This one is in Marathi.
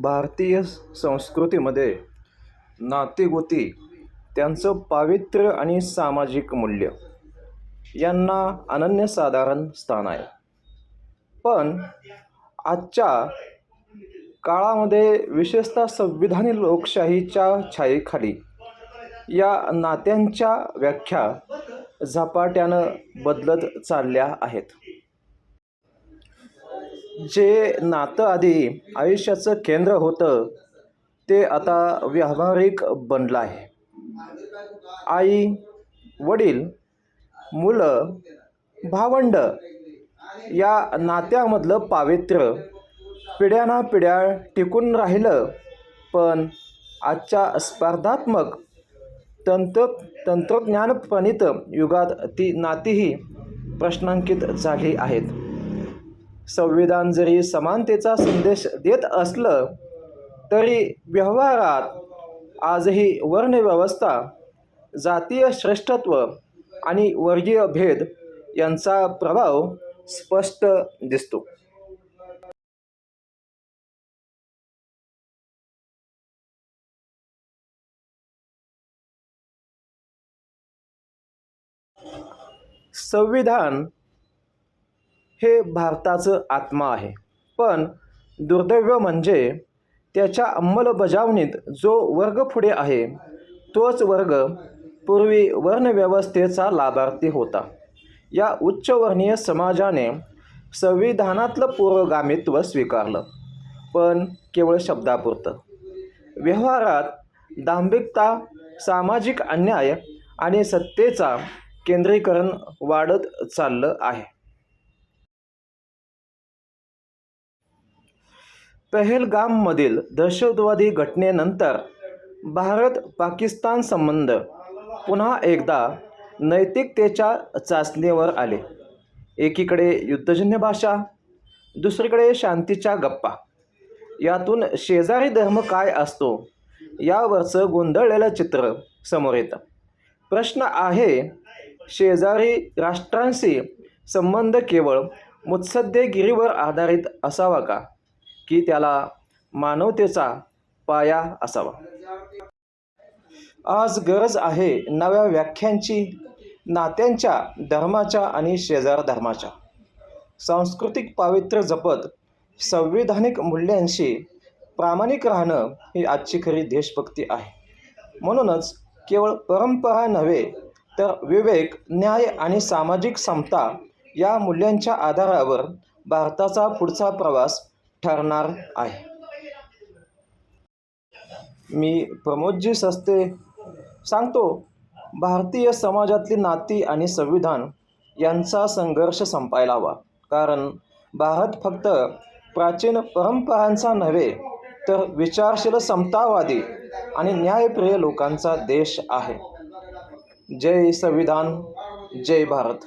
भारतीय संस्कृतीमध्ये नातेगोती त्यांचं पावित्र्य आणि सामाजिक मूल्य यांना अनन्यसाधारण स्थान आहे. पण आजच्या काळामध्ये विशेषतः संविधानी लोकशाहीच्या छायेखाली या नात्यांच्या व्याख्या झपाट्यानं बदलत चालल्या आहेत. जे नातं आधी आयुष्याचं केंद्र होतं ते आता व्यावहारिक बनलं आहे आई वडील मुलं भावंड या नात्यामधलं पावित्र्य पिढ्यानापिढ्या टिकून राहिलं पण आजच्या स्पर्धात्मक तंत्र तंत्रज्ञानप्रणित युगात ती नातीही प्रश्नांकित झाली आहेत. संविधान जरी समानतेचा संदेश देत असलं तरी व्यवहारात आजही वर्णव्यवस्था जातीय श्रेष्ठत्व आणि वर्गीय भेद यांचा प्रभाव स्पष्ट दिसतो. संविधान हे भारताचं आत्मा आहे. पण दुर्दैव म्हणजे त्याच्या अंमलबजावणीत जो वर्ग पुढे आहे तोच वर्ग पूर्वी वर्णव्यवस्थेचा लाभार्थी होता. या उच्चवर्णीय समाजाने संविधानातलं पुरोगामित्व स्वीकारलं पण केवळ शब्दापुरतं. व्यवहारात दांभिकता सामाजिक अन्याय आणि सत्तेचा केंद्रीकरण वाढत चाललं आहे. पहलगाममधील दहशतवादी घटनेनंतर भारत पाकिस्तान संबंध पुन्हा एकदा नैतिकतेच्या चाचणीवर आले. एकीकडे युद्धजन्य भाषा दुसरीकडे शांतीच्या गप्पा. यातून शेजारी धर्म काय असतो यावरचं गोंधळलेलं चित्र समोर येतं. प्रश्न आहे शेजारी राष्ट्रांशी संबंध केवळ मुत्सद्देगिरीवर आधारित असावा का? की त्याला मानवतेचा पाया असावा. आज गरज आहे नव्या व्याख्यांची नात्यांच्या धर्माच्या आणि शेजार धर्माच्या. सांस्कृतिक पावित्र्य जपत संविधानिक मूल्यांशी प्रामाणिक राहणं ही आजची खरी देशभक्ती आहे. म्हणूनच केवळ परंपरा नव्हे तर विवेक न्याय आणि सामाजिक समता या मूल्यांच्या आधारावर भारताचा पुढचा प्रवास ठरणार आहे. मी प्रमोदजी सस्ते सांगतो भारतीय समाजातली नाती आणि संविधान यांचा संघर्ष संपायला हवा. कारण भारत फक्त प्राचीन परंपरांचा नव्हे तर विचारशील समतावादी आणि न्यायप्रिय लोकांचा देश आहे. जय संविधान जय भारत.